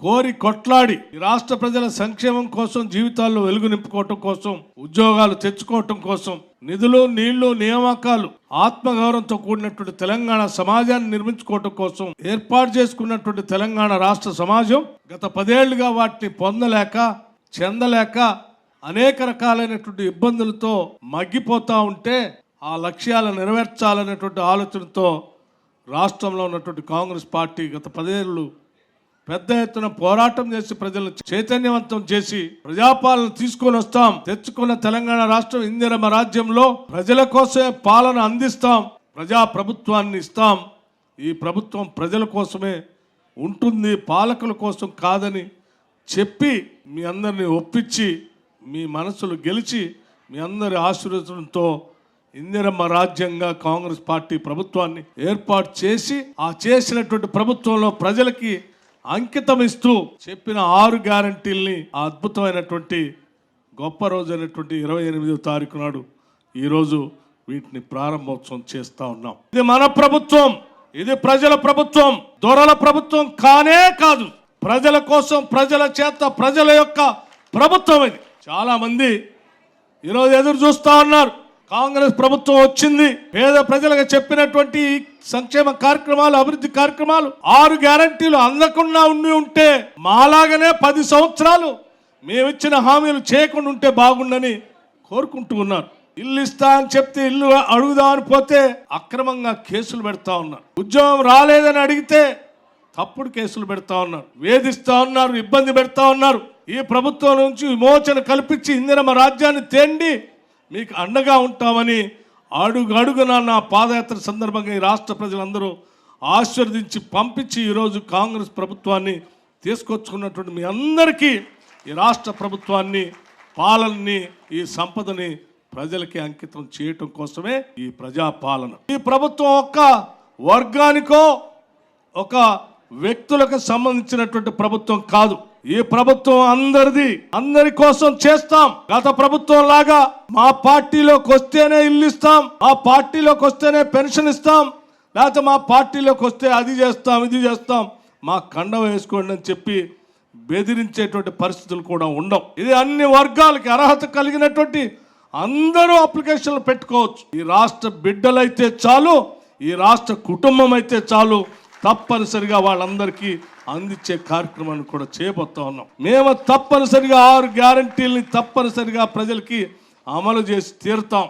కోరి కొట్లాడి రాష్ట్ర ప్రజల సంక్షేమం కోసం జీవితాల్లో వెలుగు నింపుకోవటం కోసం ఉద్యోగాలు తెచ్చుకోవటం కోసం నిధులు నీళ్ళు నియామకాలు ఆత్మగౌరవంతో కూడినటువంటి తెలంగాణ సమాజాన్ని నిర్మించుకోవటం కోసం ఏర్పాటు చేసుకున్నటువంటి తెలంగాణ రాష్ట్ర సమాజం గత పదేళ్ళుగా వాటిని పొందలేక చెందలేక అనేక రకాలైనటువంటి ఇబ్బందులతో మగ్గిపోతా ఉంటే ఆ లక్ష్యాలను నెరవేర్చాలనేటువంటి ఆలోచనతో రాష్ట్రంలో ఉన్నటువంటి కాంగ్రెస్ పార్టీ గత పదేళ్ళు పెద్ద ఎత్తున పోరాటం చేసి ప్రజలను చైతన్యవంతం చేసి ప్రజాపాలన తీసుకొని వస్తాం. తెచ్చుకున్న తెలంగాణ రాష్ట్రం ఇందిరమ రాజ్యంలో ప్రజల కోసమే పాలన అందిస్తాం. ప్రజా ప్రభుత్వాన్ని ఇస్తాం. ఈ ప్రభుత్వం ప్రజల కోసమే ఉంటుంది పాలకుల కోసం కాదని చెప్పి మీ అందరిని ఒప్పించి మీ మనసులు గెలిచి మీ అందరి ఆశీర్వచనంతో ఇందిరమ్మ రాజ్యంగా కాంగ్రెస్ పార్టీ ప్రభుత్వాన్ని ఏర్పాటు చేసి ఆ చేసినటువంటి ప్రభుత్వంలో ప్రజలకి అంకితం ఇస్తూ చెప్పిన ఆరు గ్యారంటీల్ని ఆ అద్భుతమైనటువంటి గొప్ప రోజు అయినటువంటి ఇరవై ఎనిమిదో తారీఖు నాడు ఈరోజు వీటిని ప్రారంభోత్సవం చేస్తా ఉన్నాం. ఇది మన ప్రభుత్వం ఇది ప్రజల ప్రభుత్వం దొరల ప్రభుత్వం కానే కాదు. ప్రజల కోసం ప్రజల చేత ప్రజల యొక్క ప్రభుత్వం ఇది. చాలా మంది ఈరోజు ఎదురు చూస్తా ఉన్నారు. కాంగ్రెస్ ప్రభుత్వం వచ్చింది. పేద ప్రజలకు చెప్పినటువంటి సంక్షేమ కార్యక్రమాలు అభివృద్ధి కార్యక్రమాలు ఆరు గ్యారంటీలు అందకుండా ఉండి ఉంటే మాలాగనే పది సంవత్సరాలు మేమిచ్చిన హామీలు చేయకుండా ఉంటే బాగుండని కోరుకుంటూ ఉన్నారు. ఇల్లు ఇస్తా అని చెప్తే ఇల్లు అడుగుదామని పోతే అక్రమంగా కేసులు పెడతా ఉన్నారు. ఉద్యోగం రాలేదని అడిగితే తప్పుడు కేసులు పెడతా ఉన్నారు. వేధిస్తా ఉన్నారు ఇబ్బంది పెడతా ఉన్నారు. ఈ ప్రభుత్వం నుంచి విమోచన కల్పించి ఇందిరమ రాజ్యాన్ని తేండి మీకు అండగా ఉంటామని అడుగడుగున నా పాదయాత్ర సందర్భంగా ఈ రాష్ట్ర ప్రజలందరూ ఆశీర్వదించి పంపించి ఈరోజు కాంగ్రెస్ ప్రభుత్వాన్ని తీసుకొచ్చుకున్నటువంటి మీ అందరికీ ఈ రాష్ట్ర ప్రభుత్వాన్ని పాలనని ఈ సంపదని ప్రజలకి అంకితం చేయటం కోసమే ఈ ప్రజా పాలన ఈ ప్రభుత్వం ఒక్క వర్గానికో ఒక వ్యక్తులకు సంబంధించినటువంటి ప్రభుత్వం కాదు. ఈ ప్రభుత్వం అందరిది అందరి కోసం చేస్తాం. గత ప్రభుత్వం లాగా మా పార్టీలోకి వస్తేనే ఇల్లు ఇస్తాం మా పార్టీలోకి వస్తేనే పెన్షన్ ఇస్తాం లేకపోతే మా పార్టీలోకి వస్తే అది చేస్తాం ఇది చేస్తాం. మా కండ వేసుకోండి అని చెప్పి బెదిరించేటువంటి పరిస్థితులు కూడా ఉండవు. ఇది అన్ని వర్గాలకి అర్హత కలిగినటువంటి అందరూ అప్లికేషన్లు పెట్టుకోవచ్చు. ఈ రాష్ట్ర బిడ్డలైతే చాలు ఈ రాష్ట్ర కుటుంబం అయితే చాలు తప్పనిసరిగా వాళ్ళందరికీ అందించే కార్యక్రమాన్ని కూడా చేయబోతా ఉన్నాం. మేము తప్పనిసరిగా ఆరు గ్యారంటీల్ని తప్పనిసరిగా ప్రజలకి అమలు చేసి తీరుతాం.